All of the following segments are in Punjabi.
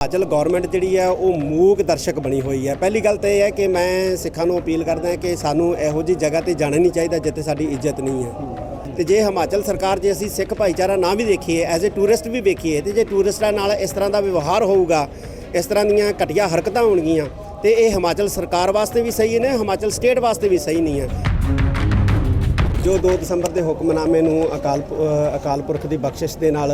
ਹਿਮਾਚਲ ਗਵਰਨਮੈਂਟ ਜਿਹੜੀ ਹੈ ਉਹ ਮੂਕ ਦਰਸ਼ਕ ਬਣੀ ਹੋਈ ਹੈ। ਪਹਿਲੀ ਗੱਲ ਤਾਂ ਇਹ ਹੈ ਕਿ ਮੈਂ ਸਿੱਖਾਂ ਨੂੰ ਅਪੀਲ ਕਰਦਾ ਕਿ ਸਾਨੂੰ ਇਹੋ ਜੀ ਜਗ੍ਹਾ ਤੇ ਜਾਣਾ ਨਹੀਂ ਚਾਹੀਦਾ ਜਿੱਥੇ ਸਾਡੀ ਇੱਜ਼ਤ ਨਹੀਂ ਹੈ। ਤੇ ਜੇ ਹਿਮਾਚਲ ਸਰਕਾਰ, ਜੇ ਅਸੀਂ ਸਿੱਖ ਭਾਈਚਾਰਾ ਨਾ ਵੀ ਦੇਖੀਏ ਐਜ਼ ਅ ਟੂਰਿਸਟ ਵੀ ਵੇਖੀਏ, ਤੇ ਜੇ ਟੂਰਿਸਟਾਂ ਨਾਲ ਇਸ ਤਰ੍ਹਾਂ ਦਾ ਵਿਵਹਾਰ ਹੋਊਗਾ, ਇਸ ਤਰ੍ਹਾਂ ਦੀਆਂ ਘਟੀਆ ਹਰਕਤਾਂ ਹੋਣਗੀਆਂ, ਤੇ ਇਹ ਹਿਮਾਚਲ ਸਰਕਾਰ ਵਾਸਤੇ ਵੀ ਸਹੀ ਨੇ, ਹਿਮਾਚਲ ਸਟੇਟ ਵਾਸਤੇ ਵੀ ਸਹੀ ਨਹੀਂ ਹੈ। ਜੋ 2 ਦਸੰਬਰ ਦੇ ਹੁਕਮਨਾਮੇ ਨੂੰ ਅਕਾਲ ਅਕਾਲ ਪੁਰਖ ਦੀ ਬਖਸ਼ਿਸ਼ ਦੇ ਨਾਲ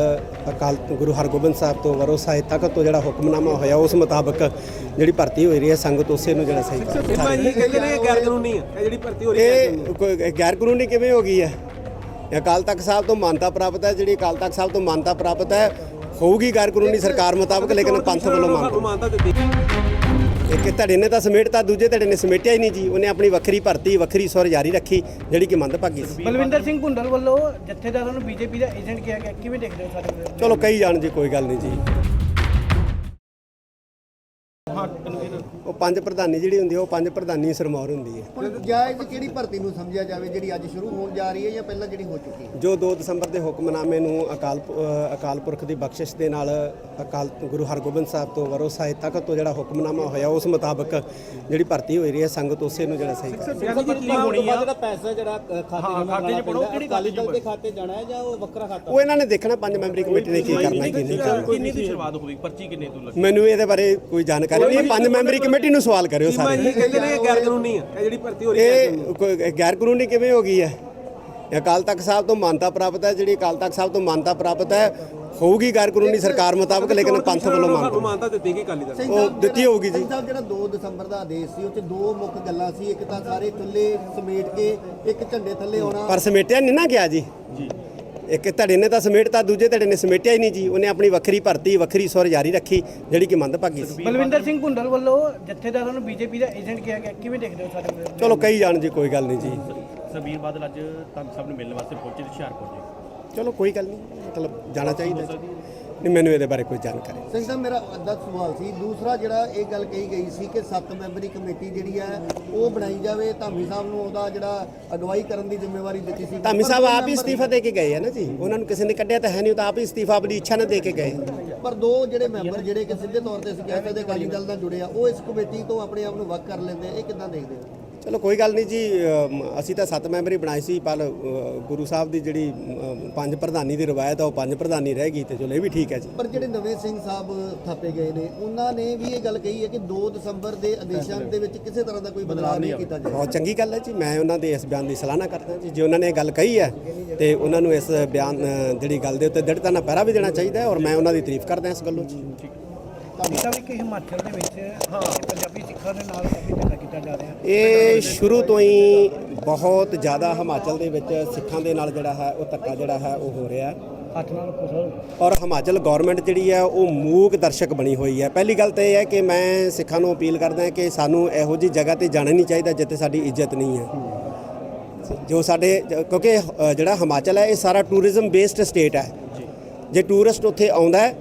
ਅਕਾਲ ਗੁਰੂ ਹਰਗੋਬਿੰਦ ਸਾਹਿਬ ਤੋਂ ਵਰੋ ਸਾਹਿਬ ਤੱਕ ਤੋਂ ਜਿਹੜਾ ਹੁਕਮਨਾਮਾ ਹੋਇਆ ਉਸ ਮੁਤਾਬਕ ਜਿਹੜੀ ਭਰਤੀ ਹੋਈ ਰਹੀ ਹੈ ਸੰਗਤ ਉਸੇ ਨੂੰ ਜਿਹੜਾ ਸਹੀ ਕਹਿੰਦੇ ਨੇ ਕਿ ਗੈਰ ਕਾਨੂੰਨੀ ਹੈ ਇਹ ਜਿਹੜੀ ਭਰਤੀ ਹੋ ਰਹੀ ਹੈ ਇਹ ਕੋਈ ਗੈਰ ਕਾਨੂੰਨੀ ਕਿਵੇਂ ਹੋ ਗਈ ਹੈ? ਅਕਾਲ ਤਖਤ ਸਾਹਿਬ ਤੋਂ ਮਾਨਤਾ ਪ੍ਰਾਪਤ ਹੈ ਜਿਹੜੀ ਅਕਾਲ ਤਖਤ ਸਾਹਿਬ ਤੋਂ ਮਾਨਤਾ ਪ੍ਰਾਪਤ ਹੈ ਹੋਊਗੀ ਗੈਰ ਕਾਨੂੰਨੀ ਸਰਕਾਰ ਮੁਤਾਬਕ ਲੇਕਿਨ ਪੰਥ ਵੱਲੋਂ ਮਾਨਤਾ ਦਿੱਤੀ। ਇੱਕ ਧੜੇ ਨੇ ਤਾਂ ਸਮੇਟਤਾ ਦੂਜੇ ਧੜੇ ਨੇ ਸਮੇਟਿਆ ਹੀ ਨਹੀਂ ਜੀ। ਉਹਨੇ ਆਪਣੀ ਵੱਖਰੀ ਭਰਤੀ ਵੱਖਰੀ ਸੁਰ ਜਾਰੀ ਰੱਖੀ ਜਿਹੜੀ ਕਿ ਮੰਦਭਾਗੀ ਸੀ। ਬਲਵਿੰਦਰ ਸਿੰਘ ਭੁੰਡਲ ਵੱਲੋਂ ਜਥੇਦਾਰਾਂ ਨੂੰ ਬੀਜੇਪੀ ਦਾ ਏਜੰਟ ਕਿਹਾ ਗਿਆ। ਕਿਵੇਂ ਦੇਖਦੇ ਹੋ ਸਾਰੇ? ਚਲੋ ਕਈ ਜਾਣ ਜੀ ਕੋਈ ਗੱਲ ਨਹੀਂ ਜੀ। ਪੰਜ ਪ੍ਰਧਾਨੀ ਜਿਹੜੀ ਹੁੰਦੀ ਹੈ ਉਹ ਪੰਜ ਪ੍ਰਧਾਨੀ ਸਰਮੌਰ ਹੁੰਦੀ ਹੈ ਹੁਣ ਜਾਇਜ਼ ਕਿਹੜੀ ਭਰਤੀ ਨੂੰ ਸਮਝਿਆ ਜਾਵੇ ਜਿਹੜੀ ਅੱਜ ਸ਼ੁਰੂ ਹੋਣ ਜਾ ਰਹੀ ਹੈ ਜਾਂ ਪਹਿਲਾਂ ਜਿਹੜੀ ਹੋ ਚੁੱਕੀ ਹੈ? ਜੋ 2 ਦਸੰਬਰ ਦੇ ਹੁਕਮਨਾਮੇ ਨੂੰ ਅਕਾਲ ਅ, ਅਕਾਲ ਪੁਰਖ ਦੀ ਬਖਸ਼ਿਸ਼ ਦੇ ਨਾਲ ਅਕਾਲ ਗੁਰੂ ਹਰਗੋਬਿੰਦ ਸਾਹਿਬ ਤੋਂ ਵਰੋ ਸਾਹਿਬ ਤੱਕ ਤੋਂ ਜਿਹੜਾ ਹੁਕਮਨਾਮਾ ਹੋਇਆ ਉਸ ਮੁਤਾਬਕ ਜਿਹੜੀ ਭਰਤੀ ਹੋਈ ਰਹੀ ਹੈ ਸੰਗਤ ਉਸੇ ਨੂੰ ਜਿਹੜਾ ਸਹੀ ਕਰ ਯਾਨੀ ਕਿ ਟੀਮਾਂ ਹੋਣੀ ਆ। ਜਿਹੜਾ ਪੈਸਾ ਜਿਹੜਾ ਅ, ਖਾਤੇ ਜਮ੍ਹਾਂ ਖਾਤੇ 'ਚ ਪੜੋ, ਕਿਹੜੀ ਅਕਾਲੀ ਦਲ ਦੇ ਖਾਤੇ ਜਾਣਾ ਹੈ ਜਾਂ ਉਹ ਵੱਖਰਾ ਖਾਤਾ? ਉਹ ਇਹਨਾਂ ਨੇ ਦੇਖਣਾ ਪੰਜ ਮੈਂਬਰੀ ਕਮੇਟੀ ਨੇ ਕੀ ਕਰਨਾ ਕੀ ਨਹੀਂ ਕਰਨਾ। ਕਿੰਨੀ ਦੀ ਸ਼ੁਰੂਆਤ ਹੋਈ ਪਰਚੀ ਕਿੰਨੇ ਤੋਂ ਲੱਗੀ? ਮੈਨੂੰ ਇਹਦੇ ਬਾਰੇ ਕੋਈ ਜਾਣਕਾਰੀ ਨਹੀਂ ਪੰਜ ਮੈਂਬਰੀ ਕਮੇਟੀ ਨੂੰ ਸਵਾਲ ਕਰਿਓ ਸਾਰੇ ਜੀ ਕਹਿੰਦੇ ਨੇ ਗੈਰ ਕਾਨੂੰਨੀ ਹੈ ਇਹ ਜਿਹੜੀ ਭਰਤੀ ਹੋ ਰਹੀ ਹੈ ਇਹ ਕੋਈ ਗੈਰ ਕਾਨੂੰਨੀ ਕਿਵੇਂ ਹੋ ਗਈ ਹੈ? ਇਹ ਅਕਾਲ ਤਖਤ ਸਾਹਿਬ ਤੋਂ ਮਾਨਤਾ ਪ੍ਰਾਪਤ ਹੈ ਜਿਹੜੀ ਅਕਾਲ ਤਖਤ ਸਾਹਿਬ ਤੋਂ ਮਾਨਤਾ ਪ੍ਰਾਪਤ ਹੈ ਹੋਊਗੀ ਗੈਰ ਕਾਨੂੰਨੀ ਸਰਕਾਰ ਮੁਤਾਬਕ ਲੇਕਿਨ ਪੰਥ ਵੱਲੋਂ ਮੰਗ ਮਾਨਤਾ। ਦਿੱਤੀ ਕਿ ਅਕਾਲੀ ਦਲ ਉਹ ਦਿੱਤੀ ਹੋਊਗੀ ਜੀ। ਸਾਹਿਬ ਜਿਹੜਾ 2 ਦਸੰਬਰ ਦਾ ਆਦੇਸ਼ ਸੀ ਉਹ 'ਚ ਦੋ ਮੁੱਖ ਗੱਲਾਂ ਸੀ ਇੱਕ ਤਾਂ ਸਾਰੇ ਚੁੱਲ੍ਹੇ ਸਮੇਟ ਕੇ ਇੱਕ ਝੰਡੇ ਥੱਲੇ ਆਉਣਾ। ਪਰ ਸਮੇਟਿਆ ਨਹੀਂ ਨਾ ਗਿਆ ਜੀ। ਇੱਕ ਧੜੇ ਨੇ ਤਾਂ ਸਮੇਟਤਾ ਦੂਜੇ ਧੜੇ ਨੇ ਸਮੇਟਿਆ ਹੀ ਨਹੀਂ ਜੀ। ਉਹਨੇ ਆਪਣੀ ਵੱਖਰੀ ਭਰਤੀ ਵੱਖਰੀ ਸੁਰ ਜਾਰੀ ਰੱਖੀ ਜਿਹੜੀ ਕਿ ਮੰਦਭਾਗੀ ਸੀ। ਬਲਵਿੰਦਰ ਸਿੰਘ ਭੁੰਡਲ ਵੱਲੋਂ ਜਥੇਦਾਰਾਂ ਨੂੰ ਬੀਜੇਪੀ ਦਾ ਏਜੰਟ ਕਿਹਾ ਗਿਆ। ਕਿਵੇਂ ਦੇਖਦੇ ਹੋ ਵਿਰੋਧ? ਚਲੋ ਕਈ ਜਾਣ ਜੀ ਕੋਈ ਗੱਲ ਨਹੀਂ ਜੀ। ਸਰਬੀਰ ਬਾਦਲ ਅੱਜ ਤੁਹਾਨੂੰ ਸਭ ਨੂੰ ਮਿਲਣ ਵਾਸਤੇ ਪਹੁੰਚੇ ਤੇ ਹੁਸ਼ਿਆਰਪੁਰ ਜੀ ਚਲੋ ਕੋਈ ਗੱਲ ਨਹੀਂ ਮਤਲਬ ਜਾਣਾ ਚਾਹੀਦਾ। ਨਹੀਂ ਮੈਨੂੰ ਇਹਦੇ ਬਾਰੇ ਕੋਈ ਜਾਣਕਾਰੀ ਨਹੀਂ। ਸਿੰਘ ਸਾਹਿਬ ਮੇਰਾ ਅੱਧਾ ਸਵਾਲ ਸੀ। ਦੂਸਰਾ ਜਿਹੜਾ ਇਹ ਗੱਲ ਕਹੀ ਗਈ ਸੀ ਕਿ ਸੱਤ ਮੈਂਬਰੀ ਕਮੇਟੀ ਜਿਹੜੀ ਹੈ ਉਹ ਬਣਾਈ ਜਾਵੇ। ਧਾਮੀ ਸਾਹਿਬ ਨੂੰ ਉਹਦਾ ਜਿਹੜਾ ਅਗਵਾਈ ਕਰਨ ਦੀ ਜ਼ਿੰਮੇਵਾਰੀ ਦਿੱਤੀ ਸੀ। ਧਾਮੀ ਸਾਹਿਬ ਆਪ ਹੀ ਅਸਤੀਫਾ ਦੇ ਕੇ ਗਏ ਹੈ ਨਾ ਜੀ। ਉਹਨਾਂ ਨੂੰ ਕਿਸੇ ਨੇ ਕੱਢਿਆ ਤਾਂ ਹੈ ਨਹੀਂ ਉਹ ਤਾਂ ਆਪ ਹੀ ਅਸਤੀਫਾ ਆਪਣੀ ਇੱਛਾ ਨਾਲ ਦੇ ਕੇ ਗਏ। ਪਰ ਦੋ ਜਿਹੜੇ ਮੈਂਬਰ ਜਿਹੜੇ ਕਿ ਸਿੱਧੇ ਤੌਰ ਤੇ ਅਸੀਂ ਕਹਿ ਸਕਦੇ ਅਕਾਲੀ ਦਲ ਨਾਲ ਜੁੜੇ ਆ ਉਹ ਇਸ ਕਮੇਟੀ ਤੋਂ ਆਪਣੇ ਆਪ ਨੂੰ ਵੱਖ ਕਰ ਲੈਂਦੇ ਆ। ਇਹ ਕਿੱਦਾਂ ਦੇਖਦੇ ਹੋ? ਚਲੋ ਕੋਈ ਗੱਲ ਨਹੀਂ ਜੀ ਅਸੀਂ ਤਾਂ ਸੱਤ ਮੈਂਬਰੀ ਬਣਾਈ ਸੀ ਪਰ ਗੁਰੂ ਸਾਹਿਬ ਦੀ ਜਿਹੜੀ ਪੰਜ ਪ੍ਰਧਾਨੀ ਦੀ ਰਵਾਇਤ ਆ ਉਹ ਪੰਜ ਪ੍ਰਧਾਨੀ ਰਹਿ ਗਈ ਤੇ ਚਲੋ ਇਹ ਵੀ ਠੀਕ ਹੈ ਜੀ। ਪਰ ਜਿਹੜੇ ਨਵੇਂ ਸਿੰਘ ਸਾਹਿਬ ਥਾਪੇ ਗਏ ਨੇ ਉਹਨਾਂ ਨੇ ਵੀ ਇਹ ਗੱਲ ਕਹੀ ਹੈ ਕਿ 2 ਦਸੰਬਰ ਦੇ ਆਦੇਸ਼ਾਂ ਦੇ ਵਿੱਚ ਕਿਸੇ ਤਰ੍ਹਾਂ ਦਾ ਕੋਈ ਬਦਲਾਅ ਨਹੀਂ ਕੀਤਾ ਜਾਏਗਾ ਬਹੁਤ ਚੰਗੀ ਗੱਲ ਹੈ ਜੀ ਮੈਂ ਉਹਨਾਂ ਦੇ ਇਸ ਬਿਆਨ ਦੀ ਸਲਾਹਨਾ ਕਰਦਾ ਜੀ ਜੇ ਉਹਨਾਂ ਨੇ ਇਹ ਗੱਲ ਕਹੀ ਹੈ ਤੇ ਉਹਨਾਂ ਨੂੰ ਇਸ ਬਿਆਨ ਜਿਹੜੀ ਗੱਲ ਦੇ ਉੱਤੇ ਦ੍ਰਿੜਤਾ ਨਾਲ ਪਹਿਰਾ ਵੀ ਦੇਣਾ ਚਾਹੀਦਾ ਹੈ ਔਰ ਮੈਂ ਉਹਨਾਂ ਦੀ ਤਾਰੀਫ ਕਰਦਾ ਇਸ ਗੱਲੋਂ ਜੀ। ਧਾਮੀ ਸਾਹਿਬ ਕਿ ਹਿਮਾਚਲ ਦੇ ਵਿੱਚ ਹਾਂ ਪੰਜਾਬੀ ਸਿੱਖਾਂ ਦੇ ਨਾਲ ਕਾਫੀ ਧੱਕਾ ਕੀਤਾ ਜਾ ਰਿਹਾ। ਇਹ ਸ਼ੁਰੂ ਤੋਂ ਹੀ ਬਹੁਤ ਜ਼ਿਆਦਾ ਹਿਮਾਚਲ ਦੇ ਵਿੱਚ ਸਿੱਖਾਂ ਦੇ ਨਾਲ ਜਿਹੜਾ ਹੈ ਉਹ ਧੱਕਾ ਜਿਹੜਾ ਹੈ ਉਹ ਹੋ ਰਿਹਾ ਹੈ। ਹੱਥ ਨਾਲ ਕੁਸਲ ਔਰ ਹਿਮਾਚਲ ਗਵਰਨਮੈਂਟ ਜਿਹੜੀ ਹੈ ਉਹ ਮੂਕ ਦਰਸ਼ਕ ਬਣੀ ਹੋਈ ਹੈ। ਪਹਿਲੀ ਗੱਲ ਤਾਂ ਇਹ ਹੈ ਕਿ ਮੈਂ ਸਿੱਖਾਂ ਨੂੰ ਅਪੀਲ ਕਰਦਾ ਕਿ ਸਾਨੂੰ ਇਹੋ ਜੀ ਜਗ੍ਹਾ ਤੇ ਜਾਣਾ ਨਹੀਂ ਚਾਹੀਦਾ ਜਿੱਥੇ ਸਾਡੀ ਇੱਜ਼ਤ ਨਹੀਂ ਹੈ। ਜੋ ਸਾਡੇ ਕਿਉਂਕਿ ਜਿਹੜਾ ਹਿਮਾਚਲ ਹੈ ਇਹ ਸਾਰਾ ਟੂਰਿਜ਼ਮ ਬੇਸਡ ਸਟੇਟ ਹੈ। ਜੇ। ਟੂਰਿਸਟ ਉੱਥੇ ਆਉਂਦਾ ਹੈ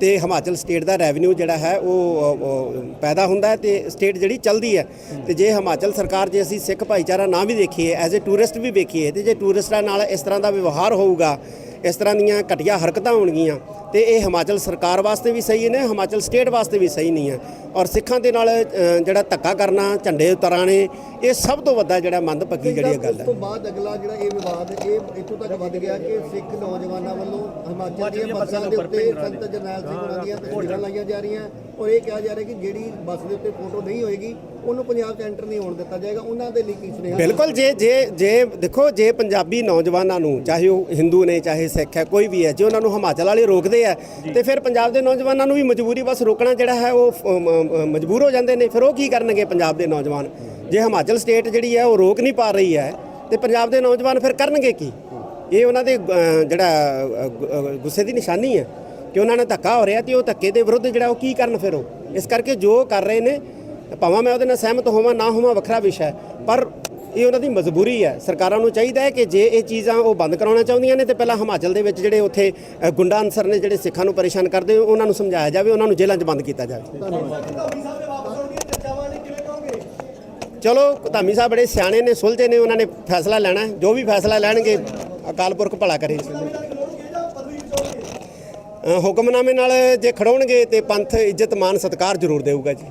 ਤੇ ਹਿਮਾਚਲ ਸਟੇਟ ਦਾ ਰੈਵਨਿਊ ਜਿਹੜਾ ਹੈ ਉਹ ਪੈਦਾ ਹੁੰਦਾ ਹੈ ਤੇ ਸਟੇਟ ਜਿਹੜੀ ਚੱਲਦੀ ਹੈ। ਤੇ ਜੇ ਹਿਮਾਚਲ ਸਰਕਾਰ, ਜੇ ਅਸੀਂ ਸਿੱਖ ਭਾਈਚਾਰਾ ਨਾ ਵੀ ਦੇਖੀਏ ਐਜ਼ ਅ ਟੂਰਿਸਟ ਵੀ ਵੇਖੀਏ, ਤੇ ਜੇ ਟੂਰਿਸਟਾਂ ਨਾਲ ਇਸ ਤਰ੍ਹਾਂ ਦਾ ਵਿਵਹਾਰ ਹੋਊਗਾ, ਇਸ ਤਰ੍ਹਾਂ ਦੀਆਂ ਘਟੀਆ ਹਰਕਤਾਂ ਹੋਣਗੀਆਂ, ਤੇ ਇਹ ਹਿਮਾਚਲ ਸਰਕਾਰ ਵਾਸਤੇ ਵੀ ਸਹੀ ਨੇ, ਹਿਮਾਚਲ ਸਟੇਟ ਵਾਸਤੇ ਵੀ ਸਹੀ ਨਹੀਂ ਹੈ। ਔਰ ਸਿੱਖਾਂ ਦੇ ਨਾਲ ਜਿਹੜਾ ਧੱਕਾ ਕਰਨਾ, ਝੰਡੇ ਉਤਾਰਾਣੇ ਇਹ ਸਭ ਤੋਂ ਵੱਡਾ ਜਿਹੜਾ ਮੰਦਭਾਗੀ ਜਿਹੜੀ ਇਹ ਗੱਲ ਉਸ ਹੈ ਤੋਂ ਬਾਅਦ ਅਗਲਾ ਜਿਹੜਾ ਇਹ ਵਿਵਾਦ, ਇਹ ਇੱਥੋਂ ਤੱਕ ਵੱਧ ਗਿਆ ਕਿ ਸਿੱਖ ਨੌਜਵਾਨਾਂ ਵੱਲੋਂ ਹਿਮਾਚਲ ਦੀਆਂ ਬੱਸਾਂ ਦੇ ਉੱਤੇ ਸੰਤ ਜਰਨੈਲ ਸਿੰਘ ਉਹਨਾਂ ਦੀਆਂ ਤਸਵੀਰਾਂ ਲਾਈਆਂ ਜਾ ਰਹੀਆਂ। ਔਰ ਇਹ ਕਿਹਾ ਜਾ ਰਿਹਾ ਕਿ ਜਿਹੜੀ ਬੱਸ ਦੇ ਉੱਤੇ ਫੋਟੋ ਨਹੀਂ ਹੋਏਗੀ ਉਹਨੂੰ ਪੰਜਾਬ 'ਚ ਐਂਟਰ ਨਹੀਂ ਹੋਣ ਦਿੱਤਾ ਜਾਏਗਾ। ਉਹਨਾਂ ਦੇ ਲਈ ਕੀ ਸੁਨੇਹਾ? ਬਿਲਕੁਲ ਜੇ ਜੇ ਜੇ ਦੇਖੋ ਜੇ ਪੰਜਾਬੀ ਨੌਜਵਾਨਾਂ ਨੂੰ ਚਾਹੇ ਉਹ ਹਿੰਦੂ ਨੇ ਚਾਹੇ ਸਿੱਖ ਹੈ ਕੋਈ ਵੀ ਹੈ ਜੇ ਉਹਨਾਂ ਨੂੰ ਹਿਮਾਚਲ ਵਾਲੇ ਰੋਕਦੇ ਆ ਤੇ ਫਿਰ ਪੰਜਾਬ ਦੇ ਨੌਜਵਾਨਾਂ ਨੂੰ ਵੀ ਮਜਬੂਰੀ ਬਸ ਰੋਕਣਾ ਜਿਹੜਾ ਹੈ ਉਹ ਮਜਬੂਰ ਹੋ ਜਾਂਦੇ ਨੇ। ਫਿਰ ਉਹ ਕੀ ਕਰਨਗੇ ਪੰਜਾਬ ਦੇ ਨੌਜਵਾਨ? ਜੇ ਹਿਮਾਚਲ ਸਟੇਟ ਜਿਹੜੀ ਹੈ ਉਹ ਰੋਕ ਨਹੀਂ ਪਾ ਰਹੀ ਹੈ ਤੇ ਪੰਜਾਬ ਦੇ ਨੌਜਵਾਨ ਫਿਰ ਕਰਨਗੇ ਕੀ? ਇਹ ਉਹਨਾਂ ਦੇ ਜਿਹੜਾ ਗੁੱਸੇ ਦੀ ਨਿਸ਼ਾਨੀ ਹੈ ਕਿ ਉਹਨਾਂ ਨਾਲ ਧੱਕਾ ਹੋ ਰਿਹਾ ਤੇ ਉਹ ਧੱਕੇ ਦੇ ਵਿਰੁੱਧ ਜਿਹੜਾ ਉਹ ਕੀ ਕਰਨ ਫਿਰ ਉਹ? ਇਸ ਕਰਕੇ ਜੋ ਕਰ ਰਹੇ ਨੇ, ਭਾਵੇਂ ਮੈਂ ਉਹਦੇ ਨਾਲ ਸਹਿਮਤ ਹੋਵਾਂ, ਨਾ ਹੋਵਾਂ, ਵੱਖਰਾ ਵਿਸ਼ਾ ਹੈ, ਪਰ ਇਹ ਉਹਨਾਂ ਦੀ ਮਜਬੂਰੀ ਹੈ। ਸਰਕਾਰਾਂ ਨੂੰ ਚਾਹੀਦਾ ਹੈ ਕਿ ਜੇ ਇਹ ਚੀਜ਼ਾਂ ਉਹ ਬੰਦ ਕਰਾਉਣਾ ਚਾਹੁੰਦੀਆਂ ਨੇ ਤੇ ਪਹਿਲਾਂ ਹਿਮਾਚਲ ਦੇ ਵਿੱਚ ਜਿਹੜੇ ਉੱਥੇ ਗੁੰਡਾ ਅਨਸਰ ਨੇ ਜਿਹੜੇ ਸਿੱਖਾਂ ਨੂੰ ਪਰੇਸ਼ਾਨ ਕਰਦੇ, ਉਹਨਾਂ ਨੂੰ ਸਮਝਾਇਆ ਜਾਵੇ, ਉਹਨਾਂ ਨੂੰ ਜੇਲ੍ਹਾਂ 'ਚ ਬੰਦ ਕੀਤਾ ਜਾਵੇ। ਚਲੋ, ਧਾਮੀ ਸਾਹਿਬ ਬੜੇ ਸਿਆਣੇ ਨੇ, ਸੁਲਝੇ ਨੇ, ਉਹਨਾਂ ਨੇ ਫੈਸਲਾ ਲੈਣਾ ਜੋ ਵੀ ਫੈਸਲਾ ਲੈਣਗੇ ਅਕਾਲ ਪੁਰਖ ਭਲਾ ਕਰੇ। ਹੁਕਮਨਾਮੇ ਨਾਲ ਜੇ ਖੜਾਉਣਗੇ ਤੇ ਪੰਥ ਇੱਜ਼ਤ ਮਾਨ ਸਤਿਕਾਰ ਜ਼ਰੂਰ ਦੇਊਗਾ ਜੀ।